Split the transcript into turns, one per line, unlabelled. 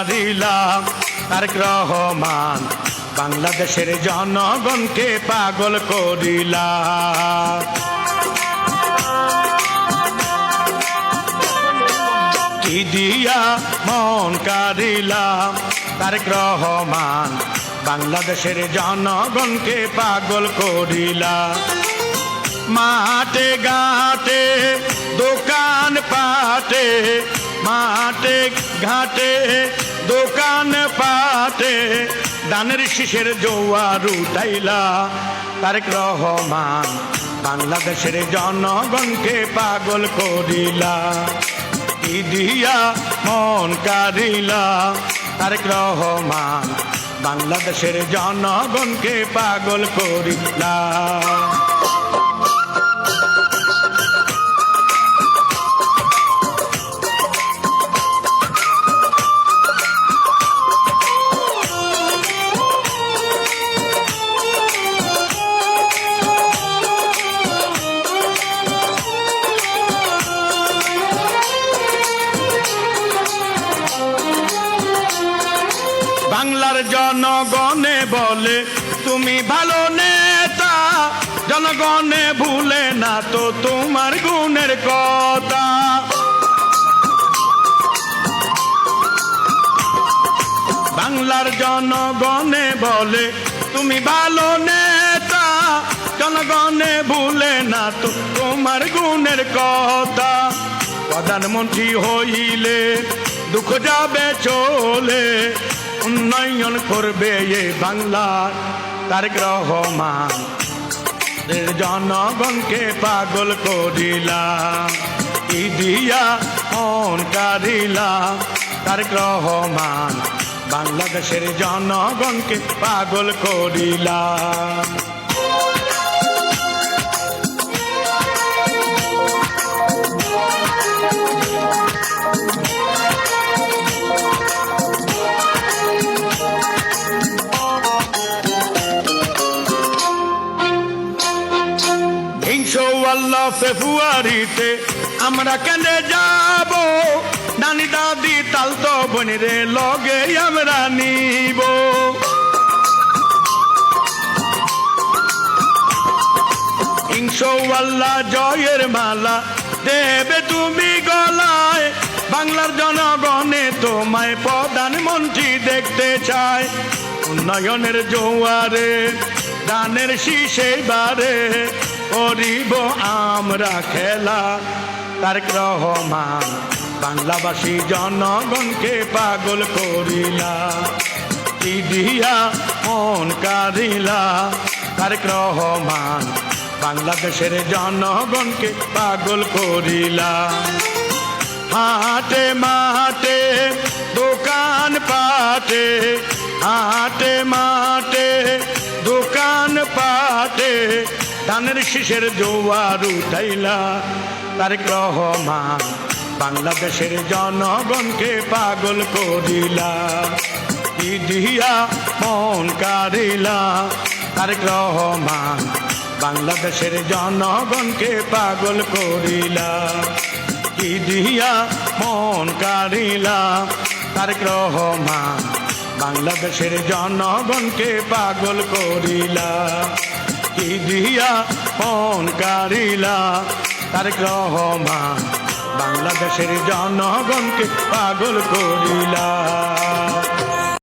কারিলাম তারেক রহমান, বাংলাদেশের জনগণকে পাগল করিলা কি দিয়া মন কারিলাম তারেক রহমান, বাংলাদেশের জনগণকে পাগল করিলা মাঠে ঘাটে দোকান পাটে মাঠে ঘাটে দোকান পাটে, দানের শিশের জোয়ার উঠাইলা তারেক রহমান বাংলাদেশের জনগণকে পাগল করিলা দিয়া মন কারিলা। তারেক রহমান বাংলাদেশের জনগণকে পাগল করিলা। বাংলার জনগণে বলে, তুমি ভালো নেতা, জনগণে ভুলে না তো তোমার গুণের কথা। বাংলার জনগণে বলে, তুমি ভালো নেতা, জনগণে ভুলে না তো তোমার গুণের কথা। প্রধানমন্ত্রী হইলে দুঃখ যাবে চলে উন্নয়ন করবে এ বাংলার তার গ্রহমান। জনগণকে পাগল করিলাম, ইডিয়া অন কারিলাম তার গ্রহমান। বাংলাদেশের জনগণকে পাগল করিলাম। ফেব্রুয়ারিতে আমরা কেন যাব? নানি দাদি তাল তো রে লগে আমরা নিব। ইনশাআল্লাহ জয়ের মালা দেবে তুমি গলায়। বাংলার জনগণে তোমায় প্রধানমন্ত্রী দেখতে চায়। উন্নয়নের জোয়ারে, দানের শীষে বারে। করিব আমরা খেলা। তার রহমান বাংলাবাসী জনগণকে পাগল করিলা। কি দিয়া মন কারিলা তার রহমান বাংলাদেশের জনগণকে পাগল করিলা। হাটে মাঠে, দোকান পাটে, হাটে মাঠে, দোকান পাটে ধানের শীষের জোয়ার উঠাইলা তার রহমান বাংলাদেশের জনগণকে পাগল করিলা। ইদিয়া মন কারিলা তার রহমান বাংলাদেশের জনগণকে পাগল করিলা। ইদিয়া মন কারিলা তার রহমান বাংলাদেশের জনগণকে পাগল করিলা। কি দিয়া ফোন কারিলা তার রহমান বাংলাদেশের জনগণকে পাগল করিলা।